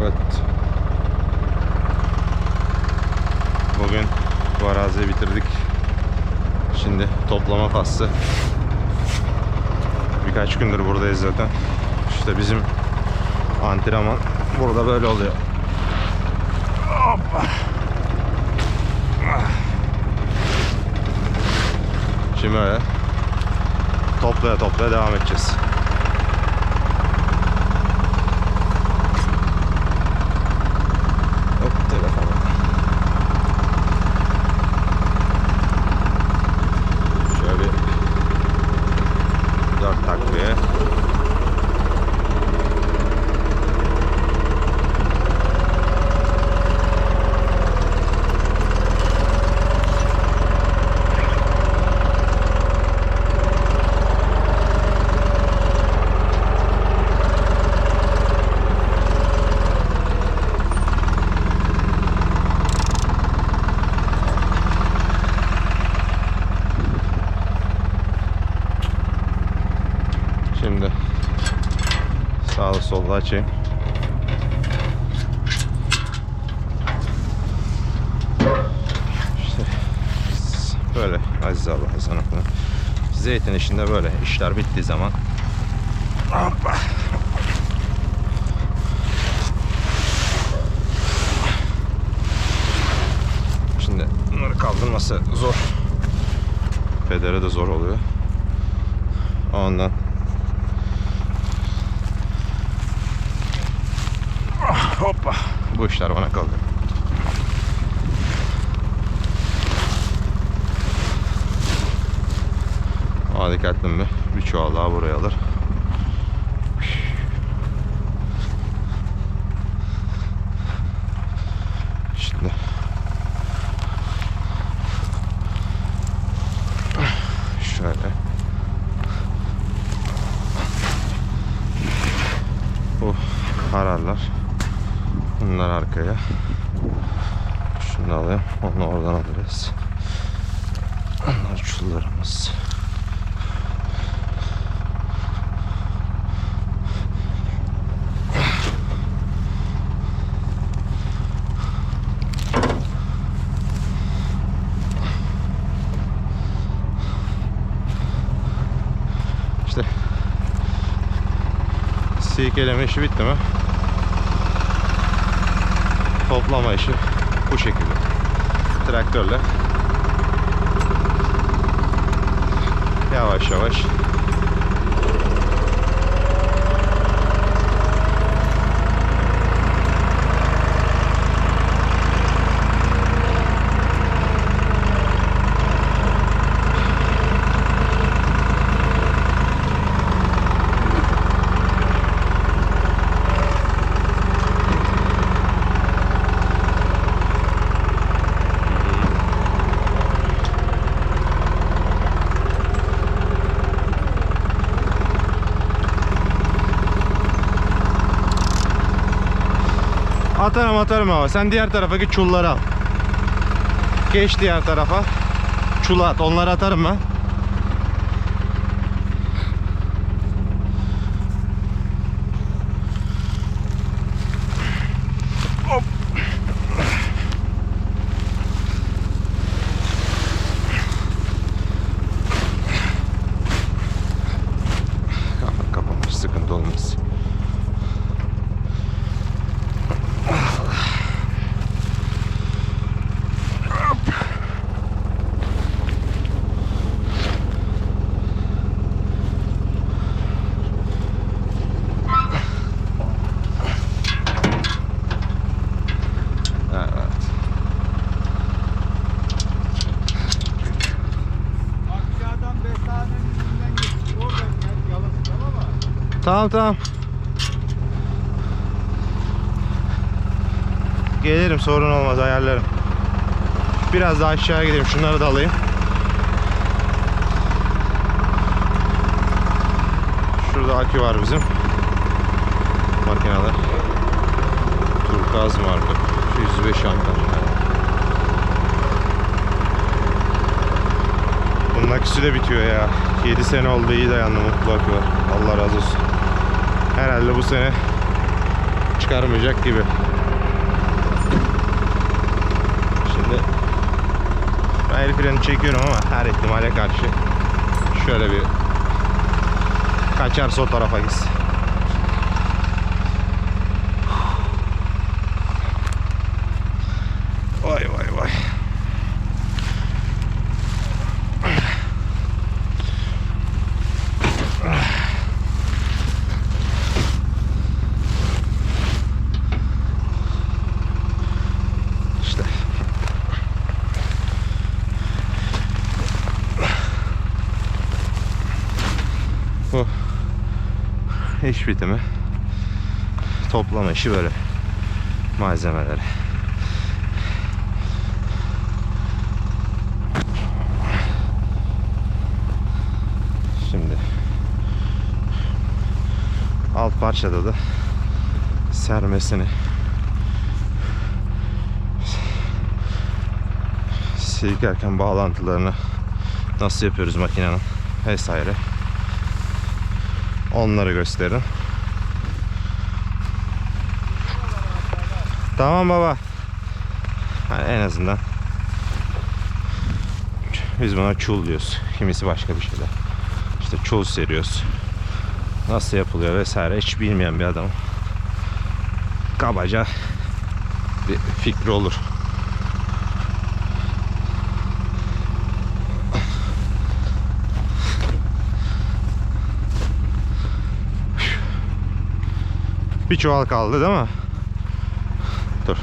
Evet. Bugün bu araziyi bitirdik. Şimdi toplama faslı. Birkaç gündür buradayız zaten. İşte bizim antrenman burada böyle oluyor. Hoppa. Şimdi öyle toplaya toplaya devam edeceğiz. Hop telefonu. Şöyle bir dört takviye. Şimdi sağlı sollu açayım. İşte böyle Aziz Allah sana. İşinde böyle işler bittiği zaman Hoppa. Şimdi bunları kaldırması zor. Pedere de zor oluyor. Ondan Hoppa. Bu işler bana kaldı. Dikkatli mi? Bir. Çuval daha buraya alır. Şimdi. Şöyle. Bu hararlar bunlar arkaya. Şunu alayım. Onu oradan alırız. Onlar çullarımız İşte silkeleme işi bitti mi? Toplama işi bu şekilde. Traktörle yavaş yavaş Atarım atarım ama sen diğer taraftaki çulları al. Geç diğer tarafa. Çula at. Onları atarım ben. Kapanmış sıkıntı olmaz. Evet. Aşağıdan Besane'nin önünden geçtik. Oradan gel yalan tamam mı? Tamam tamam. Gelirim sorun olmaz ayarlarım. Biraz daha aşağıya gideyim şunları da alayım. Şurada akü var bizim. Makineler. Turkuaz marka. 105 amper. Bunun aküsü de bitiyor ya. 7 sene oldu iyi dayandı mutlu akü var. Allah razı olsun. Herhalde bu sene çıkarmayacak gibi. Şimdi ben el freni çekiyorum ama her ihtimale karşı şöyle bir kaçarsa o tarafa gitsin. Vay vay vay. İşte. Bu iş bitimi. Toplama işi böyle. Malzemeleri. Şimdi alt parçada da sermesini silkerken bağlantılarını nasıl yapıyoruz makinenin vesaire onları gösteririm. Tamam baba. Yani en azından biz buna çul diyoruz. Kimisi başka bir şeyler. İşte çul seriyoruz. Nasıl yapılıyor vesaire hiç bilmeyen bir adam. Kabaca bir fikri olur. Bir çuval kaldı değil mi? Dur.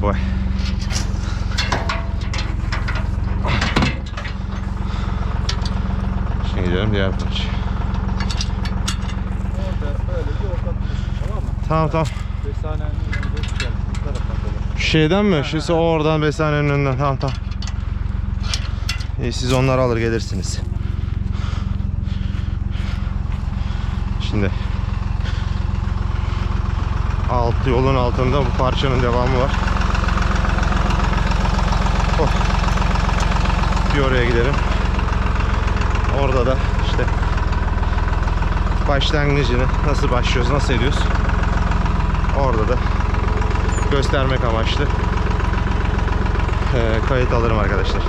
Vay. Şimdi gidelim diğer parça. Orada böyle bir orta duruşu tamam? Tamam şeyden mi? Şu oradan besanenin önünden. Tamam tamam. İyi siz onları alır gelirsiniz. Şimdi alt yolun altında bu parçanın devamı var. Oh. Bir oraya gidelim. Orada da işte başlangıcını nasıl başlıyoruz, nasıl ediyoruz. Orada da göstermek amaçlı eee, kayıt alırım arkadaşlar.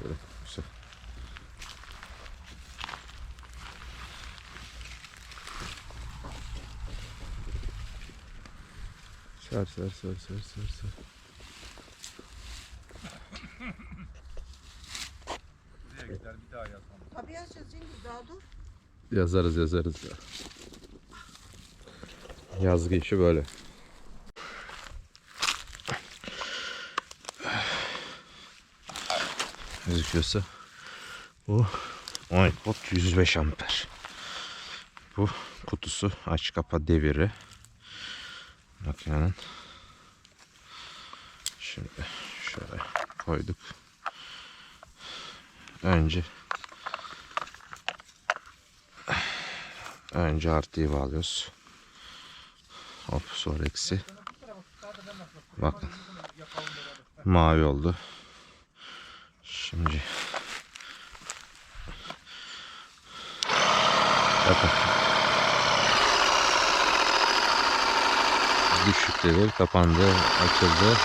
Böyle güzel. Ser ser ser ser gider bir daha yazmam. Tabii yazacağız Cengiz daha dur. Yazarız yazarız ya. Yazgı işi böyle. Gözüküyorsa bu Oinkot 105 amper. Bu kutusu aç kapa deviri. Makinenin. Şimdi şöyle koyduk. Önce Önce artıyı bağlıyoruz. Hop sonra eksi. Bakın. Mavi oldu. Şimdi Bakın. Düşük devir kapandı, açıldı.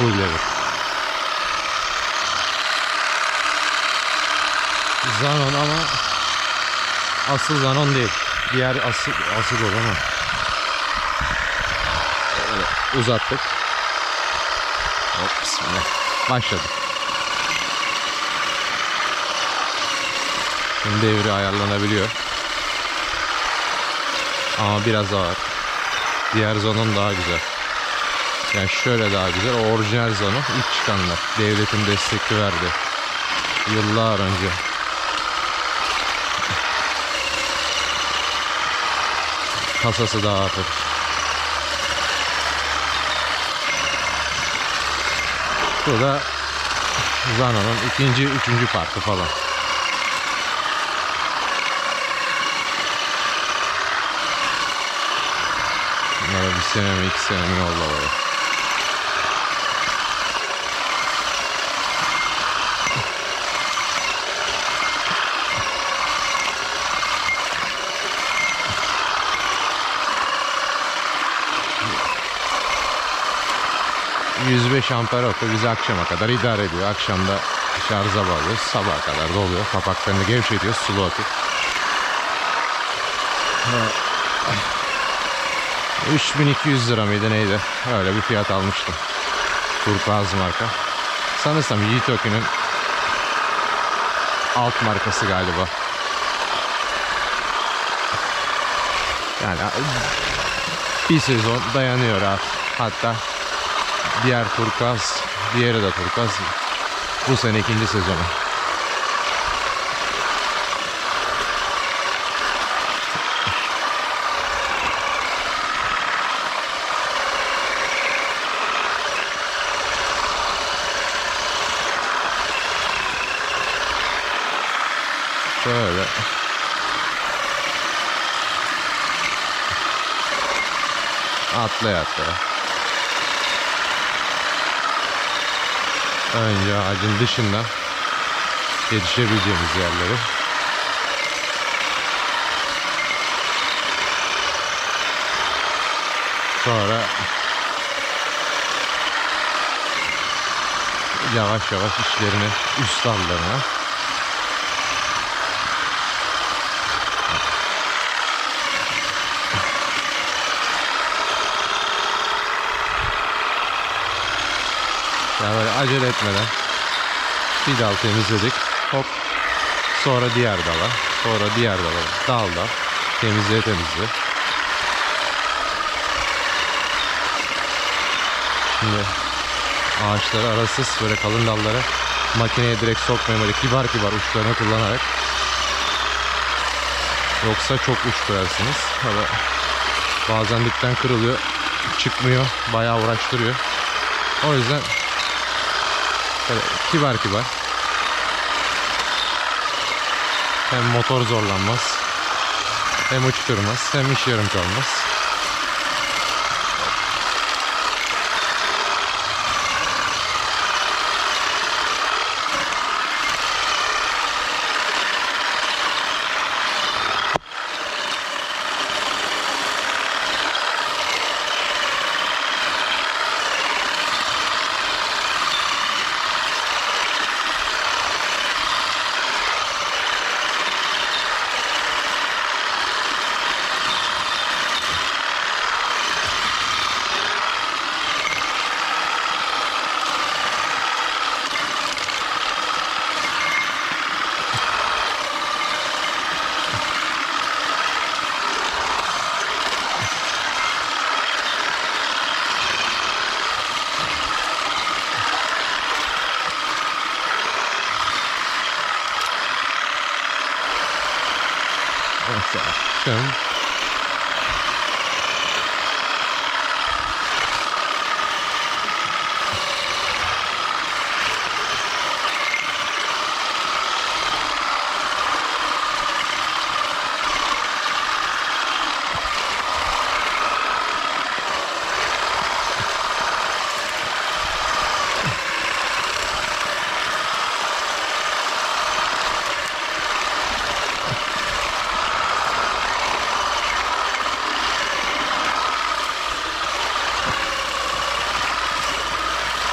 Devir. Zanon ama asıl Zanon değil. Diğer asıl asıl olan o. Böyle uzattık. Hop bismillah. Başladık. Şimdi devri ayarlanabiliyor. Ama biraz ağır. Diğer Zanon daha güzel. Yani şöyle daha güzel. Orijinal Zanon ilk çıkanlar. Devletin destekli verdi. Yıllar önce. Kasası daha hafif. Bu da Zano'nun ikinci, üçüncü parkı falan. Bunlara bir sene mi iki sene mi oldu ...105 amper akü bizi akşama kadar idare ediyor. Akşamda şarja bağlıyoruz. Sabaha kadar doluyor. Kapaklarını gevşetiyoruz. Sulu akü. 3200 lira mıydı neydi? Öyle bir fiyat almıştım. Turkuaz marka. Sanırsam Yiğit Ökü'nün alt markası galiba. Yani bir sezon dayanıyor rahat. Hatta diğer turkuaz, diğeri de turkuaz. Bu sene ikinci sezonu. Şöyle. Atlaya atlaya. Önce ağacın dışında yetişebileceğimiz yerleri. Sonra yavaş yavaş işlerini üst dallarına Yani böyle acele etmeden bir dal temizledik. Hop. Sonra diğer dala. Sonra diğer dala. Dal dal. Temizle temizle. Şimdi ağaçları arasız böyle kalın dalları makineye direkt sokmayın böyle kibar kibar uçlarını kullanarak yoksa çok uç koyarsınız. Böyle bazen dipten kırılıyor çıkmıyor bayağı uğraştırıyor. O yüzden Böyle kibar kibar. Hem motor zorlanmaz. Hem uçturmaz. Hem iş yarım kalmaz. Neyse.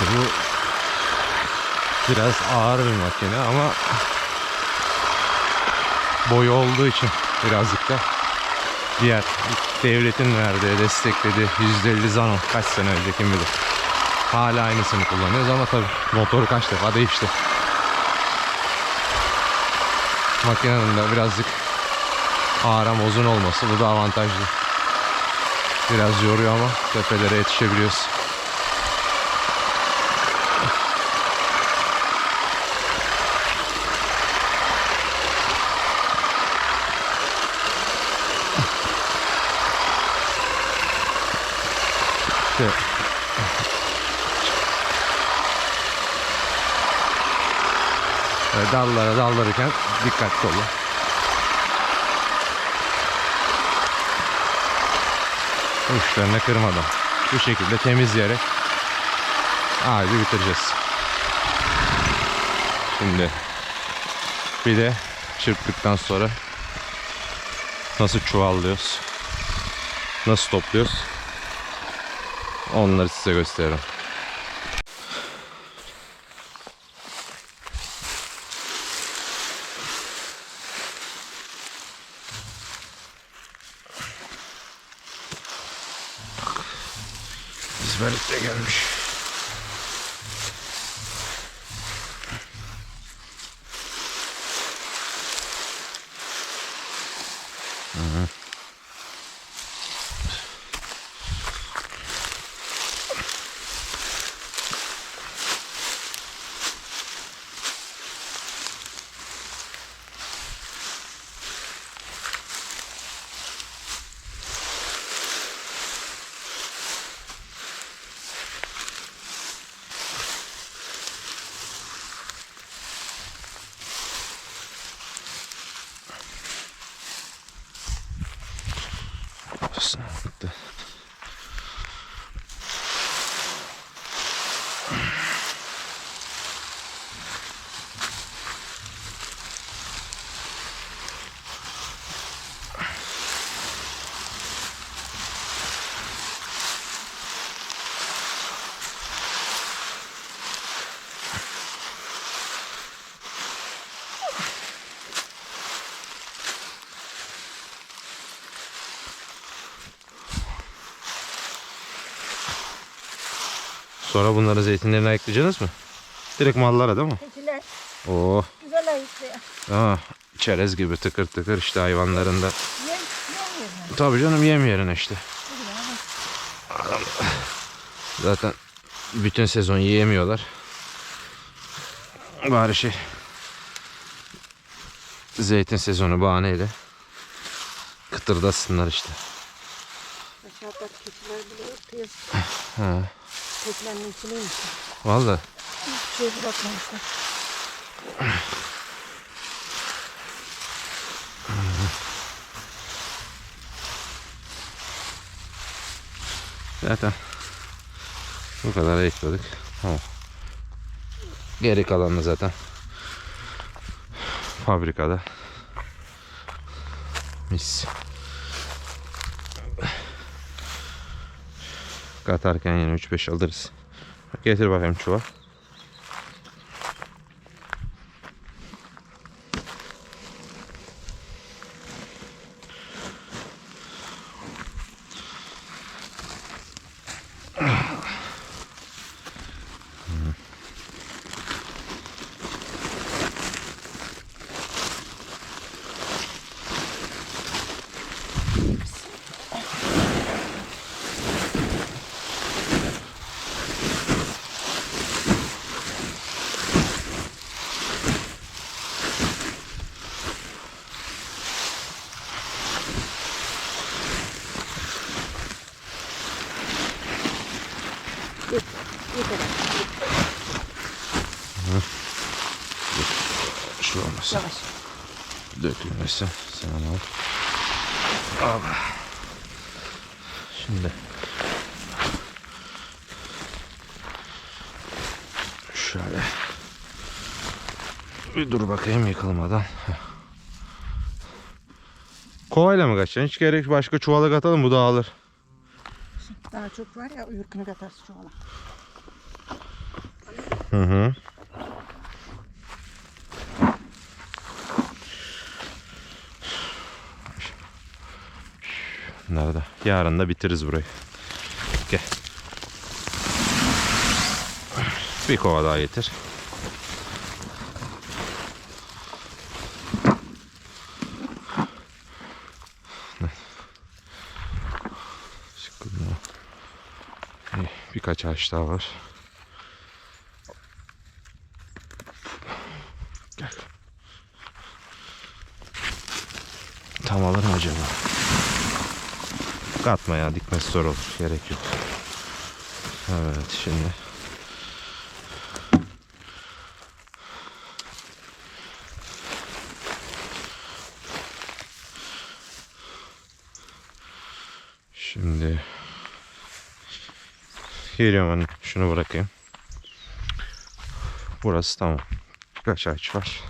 Şimdi bu biraz ağır bir makine ama boyu olduğu için birazcık da diğer devletin verdiği, desteklediği %50 Zano kaç sene önce kim bilir. Hala aynısını kullanıyoruz ama tabi motoru kaç defa değişti. Makinenin de birazcık ağram uzun olması bu da avantajlı. Biraz yoruyor ama tepelere yetişebiliyoruz. Dallara dallarken dikkatli olun. Uçlarını kırmadan. Bu şekilde temizleyerek ağacı bitireceğiz. Şimdi bir de çırptıktan sonra nasıl çuvallıyoruz, nasıl topluyoruz onları size gösteririm. ezberlikle gelmiş. What the. Sonra bunları zeytinlerine ayıklayacaksınız mı? Direkt mallara değil mi? Keçiler Oo, güzel ayıklıyor. aa, çerez gibi tıkır tıkır işte hayvanların da. Yem, yem yerine. Tabii canım yem yerine işte. Zaten bütün sezon yiyemiyorlar. Bari şey zeytin sezonu bahaneyle kıtırdasınlar işte. Aşağıda keçiler bile örtüyor. Ha, Keçilerin içindeymiş. vallahi Hiçbir şey bırakmamışlar. Zaten bu kadar ayıkladık. Tamam. Geri kalanı zaten fabrikada. Mis. Katarken yine 3-5 alırız. Getir bakayım çuval. Yavaş. Dökülmesin. Sen onu al. Al. Şimdi. Şöyle. Bir dur bakayım yıkılmadan. Kovayla mı kaçacaksın? Hiç gerek başka çuvala katalım bu dağılır. Daha çok var ya uyurkunu katarsın an. Hı hı. Nerede? Yarın da bitiririz burayı. Gel. Bir kova daha getir. Birkaç ağaç daha var. Gel. Tam alır acaba? Katma ya dikmesi zor olur. Gerek yok. Evet şimdi. Şimdi geliyorum ben şunu bırakayım. Burası tamam. Birkaç ağaç var.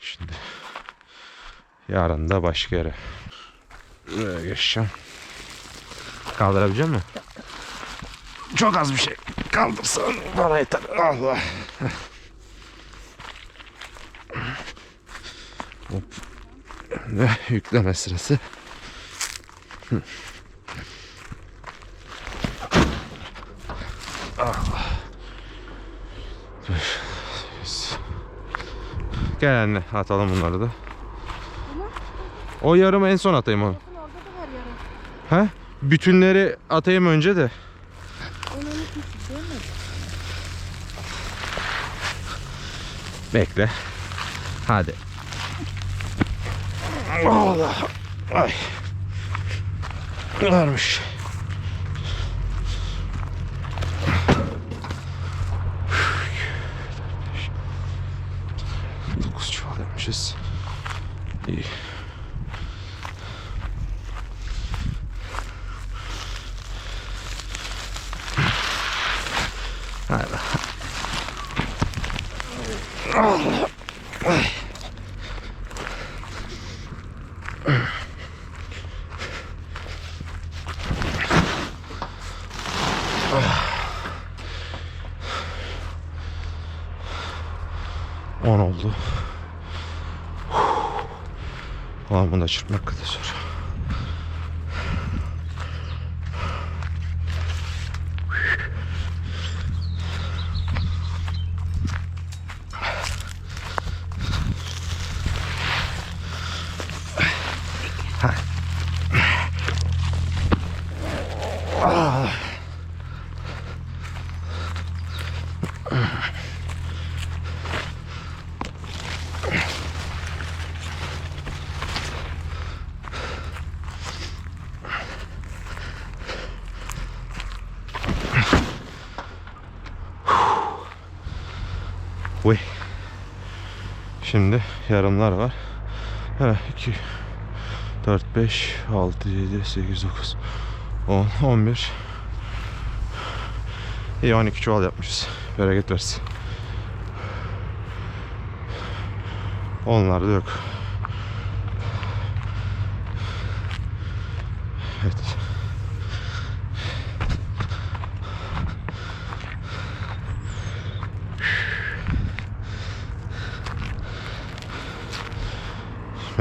Şimdi yarın da başka yere. Buraya geçeceğim. Kaldırabilecek misin? Çok az bir şey. Kaldırsan bana yeter. Allah. Hop. Ve yükleme sırası. Allah. Gel anne atalım bunları da. O yarımı en son atayım onu. Bakın orada da var He? Bütünleri atayım önce de. Bekle. Hadi. Allah. Ay. Varmış. Dokuz çuval yapmışız. İyi. 10 oldu. Ulan bunu da çırpmak kadar zor. Şimdi yarımlar var. Evet 2 4 5 6 7 8 9 10 11 İyi 12 çuval yapmışız. Bereket versin. Onlar da yok. Evet.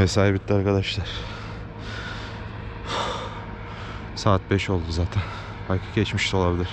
Mesai bitti arkadaşlar. Saat 5 oldu zaten. Belki geçmiş de olabilir.